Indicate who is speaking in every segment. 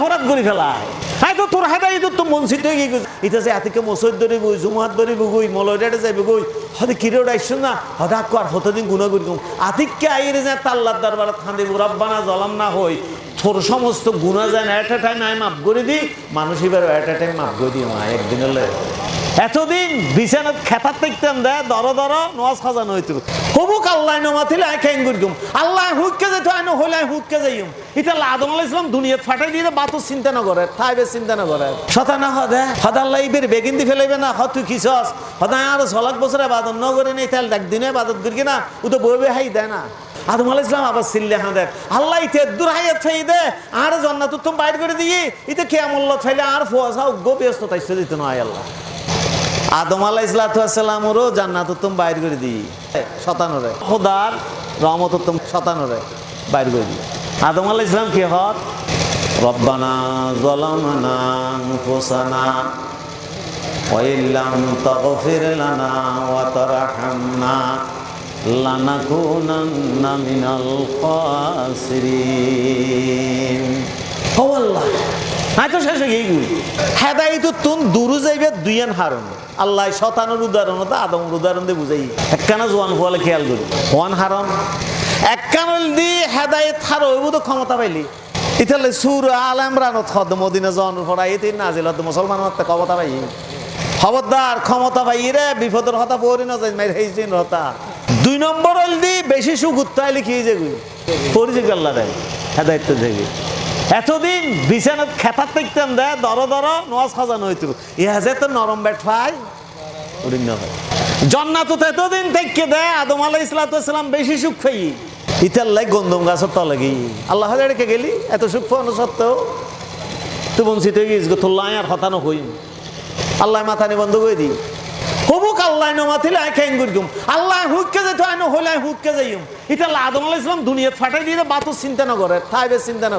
Speaker 1: অপরাধ করে ফেলায় হ্যাঁ তো তোর হাতে তো তো বঞ্চিত হয়ে গেছে। এটা যে এতকে মসজিদ ধরে বই জুমাত ধরে বগুই মলয়ডাটে যাইবে গই হতে কিরে ডাইছো না? হঠাৎ কর, হতদিন গুণা করি কম আতিককে আইরে যায় তাল্লার দরবারে খান্দি মুরাব্বানা জলাম না, হই। তোর সমস্ত গুণা যায় না এট টাইম আমি মাফ করে দিই মানুষ এবার এট টাইম মাফ করে দিই মা একদিন হলে। এতদিন বিছানাত খেতার দেখতাম দে, দর দর, নোয়াজ খাজানো হইতো। হবুক আল্লাহ নমা থিলে আই খাইন করিম আল্লাহ হুককে যেত, আই হইলে হুককে যাইম। এটা আদম আলাইহিস সালাম ফাটাই দিয়ে বাতো চিন্তা না করে থাইবে চিন্তা না করে সতা না হদে হদা আল্লাহ ইবের বেগিন দি ফেলাইবে না হ তুই কিছস হদা আর ছলাক বছরে বাদন ন করে নেই তাহলে দেখ দিনে বাদত করি না, ও তো বইবে হাই দেয় না। আদম আলাইহিস সালাম আবার সিল্লে আল্লাহ ইতে দূর হাইয়াত ছাই দে, আর জান্নাত তুমি বাইর করে দিয়ে ইতে কেমন ছাইলে আর ফোয়াশা গো ব্যস্ত তাইছে দিত না আল্লাহ। আদম আলাহ ইসলাতামরও জান্নাত উত্তম বাইর করে দিই। শতানরে। খোদার রহমত উত্তম শতানরে বাইর করে দিই। আদম আলাহ ইসলাম কি হত রব্বানা জলামানা ফুসানা ওয়াইল্লাম তাগফির লানা ওয়া তারহামনা লানাকুনান্না মিনাল খাসিরিন। ও আয় তো শেষ হয়ে গেই হেদাই তো তুন দূর যাইবে, দুইয়ান হারণ। আল্লাহ শতানোর উদাহরণ তো আদমের উদাহরণ দিয়ে বুঝাই। একখানা জোয়ান ফলে খেয়াল করি। ওয়ান হারণ। একখান দি হেদায়ত হার হইব তো ক্ষমতা পাইলি। ইতালে সুর আল ইমরানত হদ মদিনা জন ফড়া এতে নাজিল মুসলমান হতে ক্ষমতা পাই খবরদার ক্ষমতা পাই রে, বিপদের হতা পড়ি না যাই, মাইর হেইছিন হতা। দুই নম্বর হল দি বেশি সুখ উত্তাই লিখি যে গুই পরিচয় আল্লাহ দেয়, হেদায়ত দেখি এতদিন বিছানাত খেতার দেখতাম দে, দর দর, নোয়াজ খাজানো হইতো ইহা যে তো নরম ব্যাট পাই উড়িন হয়। জন্নাত এতদিন থেকে দে, আদম আলাহ ইসলাতাম বেশি সুখ পাই। ইতার লাই গন্ধম গাছের তলে গি আল্লাহ হাজারকে গেলি, এত সুখ পাওয়ানো সত্ত্বেও। তুই বঞ্চিত হয়ে গিয়েছিস তোল্লাই আর হতানো হইন আল্লাহ মাথানি বন্ধ করে দি। হবুক আল্লাহ নমাথিলে আই খাইন করিম আল্লাহ হুককে যেত আইন আই হুককে যাইম এটা আদম আলাহ ইসলাম দুনিয়াত ফাটাই দিয়ে বাতো চিন্তা না করে থাইবে চিন্তা না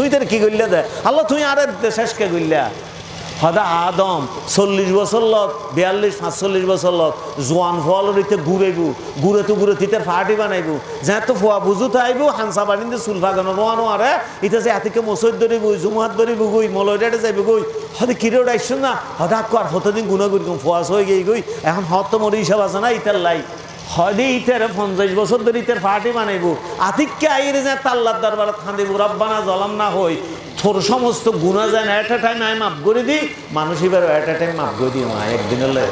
Speaker 1: তুই তোর কি করলে দে আল্লাহ, তুই আর শেষকে করলা? হদা আদম, চল্লিশ বছর লগ বিয়াল্লিশ, পাঁচচল্লিশ বছর লগ জোয়ান ফল ইতে ঘুরাইব ঘুরে তো ঘুরে তিতের ফাটি বানাইব। যেহেতু ফোয়া বুঝু তো আইব হানসা বাড়ি দিয়ে চুল ফাগানো নোয়ানো আরে ইতে যে এতিকে মসজিদ ধরিব জুমাত ধরিব গই মলয়ডাটে যাইব গই হদে কিরে উঠাইছ না? হদা আকু আর হতদিন গুণা করি ফোয়াস হয়ে গই গই এখন হত মরি হিসাব আছে না ইতার লাই। হদে ইতের পঞ্চাশ বছর ধরে ইতের ফাটি বানাইব। আতিককে আইরে যে তাল্লার দরবারে খান্দিব রব্বানা জলাম না সমস্ত গুণা যায় টাইম মাফ মানুষ এবার টাইম একদিন হলে।